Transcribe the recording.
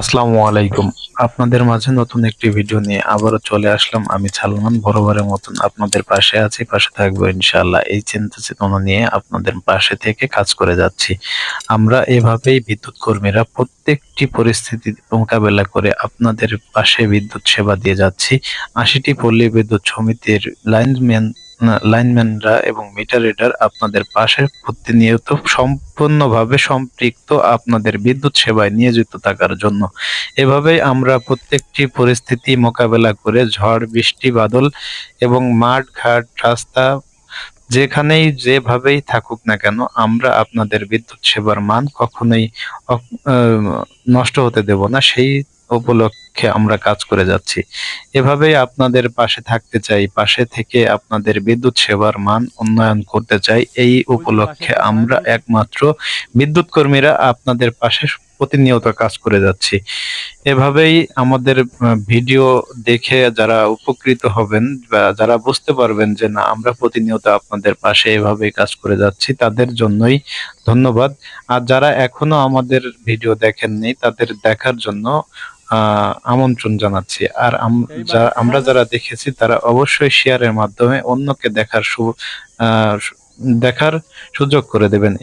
আসসালামু আলাইকুম। আপনাদের মাঝে নতুন একটি ভিডিও নিয়ে আবারও চলে আসলাম। আমি সালমান বরাবরের মতন আপনাদের পাশে আছি, পাশে থাকব ইনশাআল্লাহ। এই চিন্তা চেতনা নিয়ে আপনাদের পাশে থেকে কাজ করে যাচ্ছি। আমরা এভাবেই বিদ্যুৎ কর্মীরা প্রত্যেকটি পরিস্থিতি মোকাবেলা করে আপনাদের পাশে বিদ্যুৎ সেবা দিয়ে যাচ্ছি। আশিটি পল্লী বিদ্যুৎ সমিতির লাইনম্যান লাইনম্যানরা এবং মিটার রিডার আপনাদের পাশে প্রতিনিয়ত সম্পূর্ণভাবে সম্পৃক্ত আপনাদের বিদ্যুৎ সেবায় নিয়োজিত থাকার জন্য। এভাবেই আমরা প্রত্যেকটি পরিস্থিতি মোকাবেলা করে ঝড়, বৃষ্টি, বাদল এবং মাঠ, ঘাট, রাস্তা যেখানেই যেভাবেই থাকুক না কেন, আমরা আপনাদের বিদ্যুৎ সেবার মান কখনোই নষ্ট হতে দেব না। সেই উপলক্ষে আমরা কাজ করে যাচ্ছি। এভাবেই আপনাদের পাশে থাকতে চাই, পাশে থেকে আপনাদের বিদ্যুৎ সেবার মান উন্নয়ন করতে চাই। এই উপলক্ষে আমরা একমাত্র বিদ্যুৎ কর্মীরা আপনাদের পাশে প্রতিনিয়ত কাজ করে যাচ্ছি। এভাবেই আমাদের ভিডিও দেখে যারা উপকৃত হবেন বা যারা বুঝতে পারবেন যে না আমরা প্রতিনিয়ত আপনাদের পাশে এভাবেই কাজ করে যাচ্ছি তাদের জন্যই ধন্যবাদ। আর যারা এখনও আমাদের ভিডিও দেখেননি তাদের দেখার জন্য আহ, আমন্ত্রণ জানাচ্ছি। আর আমরা যারা দেখেছি তারা অবশ্যই শেয়ারের মাধ্যমে অন্যকে দেখার দেখার সুযোগ করে দেবেন।